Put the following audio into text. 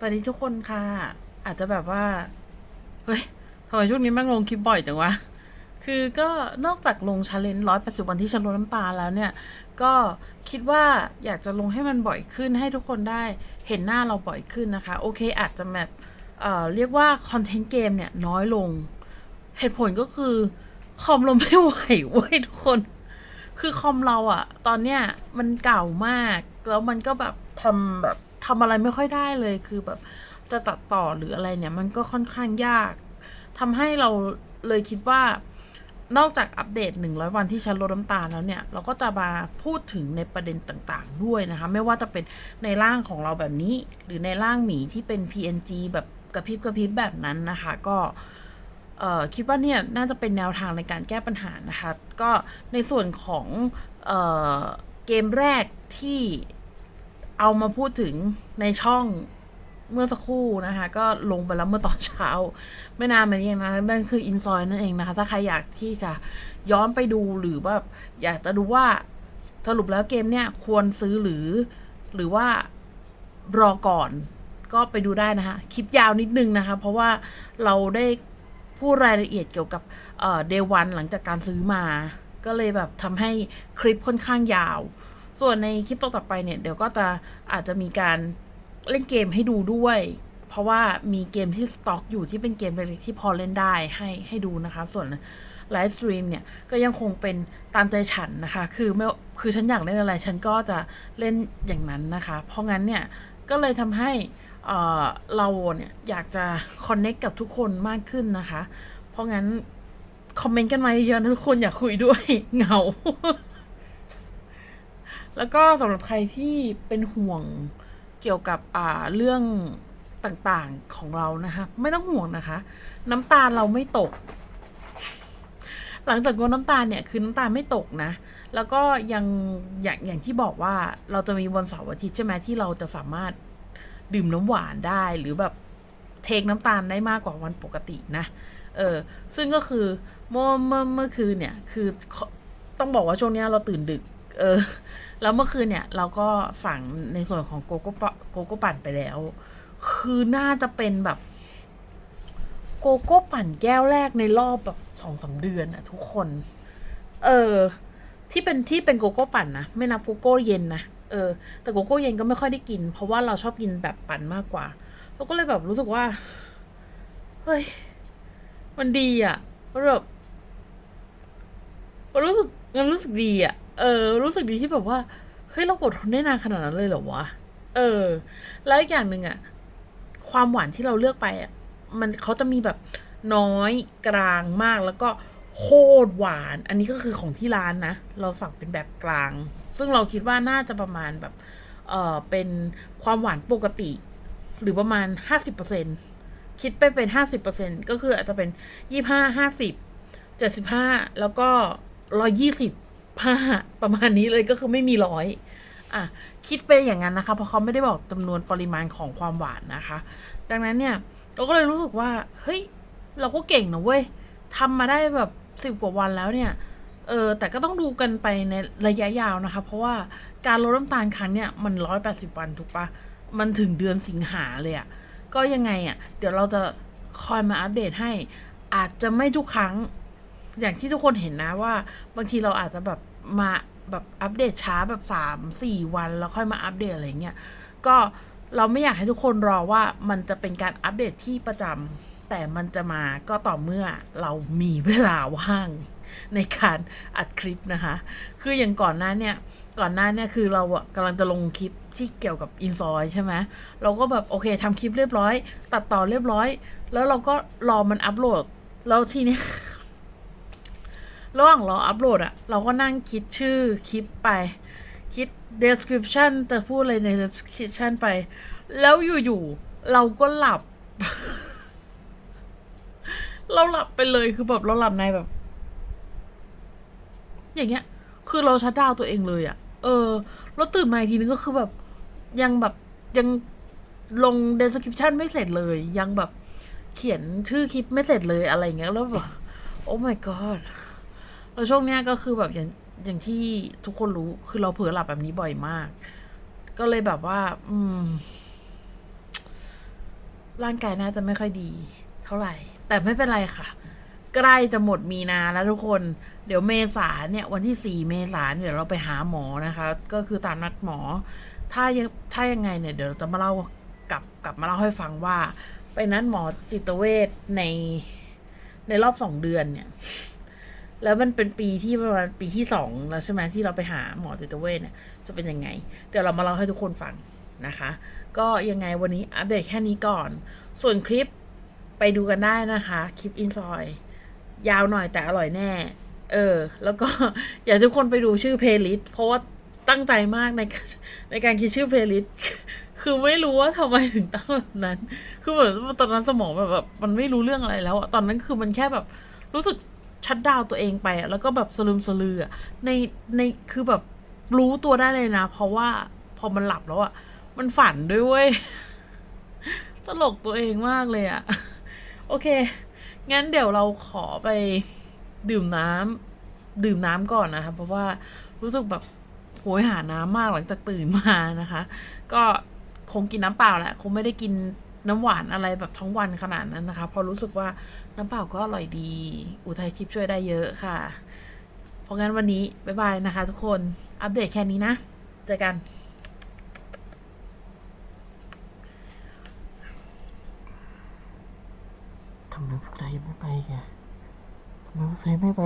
สวัสดีทุกคนค่ะ อาจจะแบบว่า เฮ้ยทำไมช่วงนี้แม่งลงคลิปบ่อยจังวะ คือก็นอกจากลงชาเลนจ์ร้อยแปดสิบวันที่ฉันลดน้ำตาลแล้วเนี่ย ก็คิดว่าอยากจะลงให้มันบ่อยขึ้นให้ทุกคนได้เห็นหน้าเราบ่อยขึ้นนะคะ โอเค อาจจะแบบเอ่อเรียกว่าคอนเทนต์เกมเนี่ยน้อยลง เหตุผลก็คือคอมเราไม่ไหวเว้ยทุกคน คือคอมเราอะตอนเนี้ยมันเก่ามาก แล้วมันก็แบบทำแบบ ทำอะไรไม่ค่อยได้เลย คือแบบจะตัดต่อหรืออะไรเนี่ย มันก็ค่อนข้างยากทำให้เราเลยคิดว่า นอกจากอัปเดต 100 วันที่ฉันลดน้ำตาลแล้วเนี่ย เราก็จะมาพูดถึงในประเด็นต่างๆ ด้วยนะคะ ไม่ว่าจะเป็นในร่างของเราแบบนี้ หรือในร่างหมีที่เป็น PNG แบบกระพริบกระพริบแบบนั้นนะคะ ก็คิดว่าเนี่ยน่าจะเป็นแนวทางในการแก้ปัญหานะคะ ก็ในส่วนของเออเกมแรกที่ เอามาพูดถึงในช่องเมื่อสักครู่นะคะ ก็ลงไปแล้วเมื่อตอนเช้า ไม่นานมานี้นะนั่นคืออินซอยนั่นเองนะคะ ถ้าใครอยากที่จะย้อนไปดูหรือว่าอยากจะดูว่าสรุปแล้วเกมเนี่ยควรซื้อหรือหรือว่ารอก่อนก็ไปดูได้นะคะ คลิปยาวนิดนึงนะคะ เพราะว่าเราได้พูดรายละเอียดเกี่ยวกับเดวันหลังจากการซื้อมา ก็เลยแบบทำให้คลิปค่อนข้างยาว ส่วนในคลิปต่อๆไปเนี่ยเดี๋ยวก็จะอาจจะมีการเล่นเกมให้ดูด้วย เพราะว่ามีเกมที่สต็อกอยู่ที่เป็นเกมเล็กๆที่พอเล่นได้ให้ให้ดูนะคะ ส่วนไลฟ์สตรีมเนี่ยก็ยังคงเป็นตามใจฉันนะคะ คือไม่คือฉันอยากเล่นอะไร ฉันก็จะเล่นอย่างนั้นนะคะ เพราะงั้นเนี่ยก็เลยทำให้เออเราเนี่ยอยากจะคอนเน็กกับทุกคนมากขึ้นนะคะ เพราะงั้น คอมเมนต์กันมาเยอะนะทุกคนอยากคุยด้วยเหงา แล้วก็สำหรับใครที่เป็นห่วงเกี่ยวกับอ่าเรื่องต่างๆของเรานะคะ ไม่ต้องห่วงนะคะ น้ำตาลเราไม่ตก หลังจากงดน้ำตาลเนี่ยคือน้ำตาลไม่ตกนะ แล้วก็ยังอย่างอย่างที่บอกว่าเราจะมีวันเสาร์อาทิตย์ใช่ไหมที่เราจะสามารถดื่มน้ำหวานได้หรือแบบเทคน้ำตาลได้มากกว่าวันปกตินะ เออ ซึ่งก็คือเมื่อเมื่อเมื่อคืนเนี่ย คือต้องบอกว่าช่วงนี้เราตื่นดึก เออ แล้วเมื่อคืนเนี่ยเราก็สั่งในส่วนของโกโก้โกโก้ปั่นไปแล้ว คือน่าจะเป็นแบบ โกโก้ปั่นแก้วแรกในรอบแบบสองสามเดือนอะทุกคน เออ ที่เป็นที่เป็นโกโก้ปั่นนะ ไม่นับโกโก้เย็นนะ เออ แต่โกโก้เย็นก็ไม่ค่อยได้กิน เพราะว่าเราชอบกินแบบปั่นมากกว่า เราก็เลยแบบรู้สึกว่า เฮ้ย มันดีอะ่ะมันแบบมันรู้สึกมันรู้สึกดีอะ่ะ เออ รู้สึกดีที่แบบว่า เฮ้ย เราอดทนได้นานขนาดนั้นเลยเหรอวะ เออ แล้วอีกอย่างหนึ่งอะความหวานที่เราเลือกไปอะ่ะมันเขาจะมีแบบน้อยกลางมากแล้วก็โคตรหวาน อันนี้ก็คือของที่ร้านนะ เราสั่งเป็นแบบกลาง ซึ่งเราคิดว่าน่าจะประมาณแบบ เออเป็นความหวานปกติ หรือประมาณห้าสิบเปอร์เซ็นคิดไปเป็นห้าสิบเปอร์เซ็นก็คืออาจจะเป็นยี่ห้าห้าสิบเจ็ดสิบห้าแล้วก็ร้อยี่สิบ ห้าประมาณนี้เลยก็คือไม่มีร้อยอะคิดไปอย่างนั้นนะคะ เพราะเขาไม่ได้บอกจำนวนปริมาณของความหวานนะคะ ดังนั้นเนี่ย เราก็เลยรู้สึกว่าเฮ้ยเราก็เก่งนะเว้ยทำมาได้แบบสิบกว่าวันแล้วเนี่ยเออแต่ก็ต้องดูกันไปในระยะยาวนะคะ เพราะว่าการลดน้ำตาลครั้งเนี่ยมันร้อยแปดสิบวันถูกปะมันถึงเดือนสิงหาเลยอะก็ยังไงอะเดี๋ยวเราจะคอยมาอัปเดตให้ อาจจะไม่ทุกครั้ง อย่างที่ทุกคนเห็นนะว่า บางทีเราอาจจะแบบมาแบบอัปเดตช้าแบบสามสี่วันแล้วค่อยมาอัปเดตอะไรเงี้ยก็เราไม่อยากให้ทุกคนรอว่ามันจะเป็นการอัปเดตที่ประจำแต่มันจะมาก็ต่อเมื่อเรามีเวลาว่างในการอัดคลิปนะคะ คืออย่างก่อนหน้าเนี่ย ก่อนหน้าเนี่ยคือเราอะกำลังจะลงคลิปที่เกี่ยวกับอินซอยใช่ไหมเราก็แบบโอเคทำคลิปเรียบร้อย ตัดต่อเรียบร้อย แล้วเราก็รอมันอัปโหลด แล้วทีเนี้ย ระหว่างรออัปโหลดอะเราก็นั่งคิดชื่อคลิปไป คิด description จะพูดอะไรใน description ไป แล้วอยู่ๆเราก็หลับ เราหลับไปเลยคือแบบเราหลับในแบบ อย่างเงี้ย คือเราชัดดาวตัวเองเลยอะเออแล้วตื่นมาอีกทีนึงก็คือแบบ ยังแบบยังลง description ไม่เสร็จเลย ยังแบบเขียนชื่อคลิปไม่เสร็จเลยอะไรเงี้ยแล้วแบบโอ้ my god แล้วช่วงเนี้ยก็คือแบบอย่างอย่างที่ทุกคนรู้คือเราเผลอหลับแบบนี้บ่อยมาก ก็เลยแบบว่า อืม ร่างกายน่าจะไม่ค่อยดี เท่าไหร่ แต่ไม่เป็นไรค่ะ ใกล้จะหมดมีนาแล้วทุกคน เดี๋ยวเมษาเนี่ย วันที่สี่เมษาเดี๋ยวเราไปหาหมอนะคะ ก็คือตามนัดหมอ ถ้ายังถ้ายังไงเนี่ยเดี๋ยวเราจะมาเล่ากลับกลับมาเล่าให้ฟังว่า ไปนัดหมอจิตเวชในในรอบสองเดือนเนี่ย แล้วมันเป็นปีที่ประมาณปีที่สองแล้วใช่ไหมที่เราไปหาหมอจิตเวชเนี่ยจะเป็นยังไง เดี๋ยวเรามาเล่าให้ทุกคนฟังนะคะ ก็ยังไงวันนี้อัปเดตแค่นี้ก่อน ส่วนคลิปไปดูกันได้นะคะ คลิปอินซอย ยาวหน่อยแต่อร่อยแน่ เออ แล้วก็อยากให้ทุกคนไปดูชื่อเพลย์ลิสต์เพราะว่าตั้งใจมากในในการคิดชื่อเพลย์ลิสต์คือไม่รู้ว่าทำไมถึงตั้งแบบนั้น คือเหมือนตอนนั้นสมองแบบแบบมันไม่รู้เรื่องอะไรแล้วอะตอนนั้นคือมันแค่แบบรู้สึก ชัดดาวตัวเองไปอะแล้วก็แบบสลืมสลืออะในในคือแบบรู้ตัวได้เลยนะ เพราะว่าพอมันหลับแล้วอะมันฝันด้วยเว้ยตลกตัวเองมากเลยอะโอเค งั้นเดี๋ยวเราขอไปดื่มน้ำดื่มน้ำก่อนนะคะ เพราะว่ารู้สึกแบบโหยหาน้ำมากหลังจากตื่นมานะคะ ก็คงกินน้ำเปล่าแหละ คงไม่ได้กิน น้ำหวานอะไรแบบทั้งวันขนาดนั้นนะคะพราะรู้สึกว่าน้ำเปล่าก็อร่อยดี อุทัยทิพย์ช่วยได้เยอะค่ะ เพราะงั้นวันนี้ บ๊ายบายนะคะทุกคนอัปเดตแค่นี้นะ เจอกันทำไมพวกเรายังไม่ไปแกทำไมพวกเรายังไม่ไป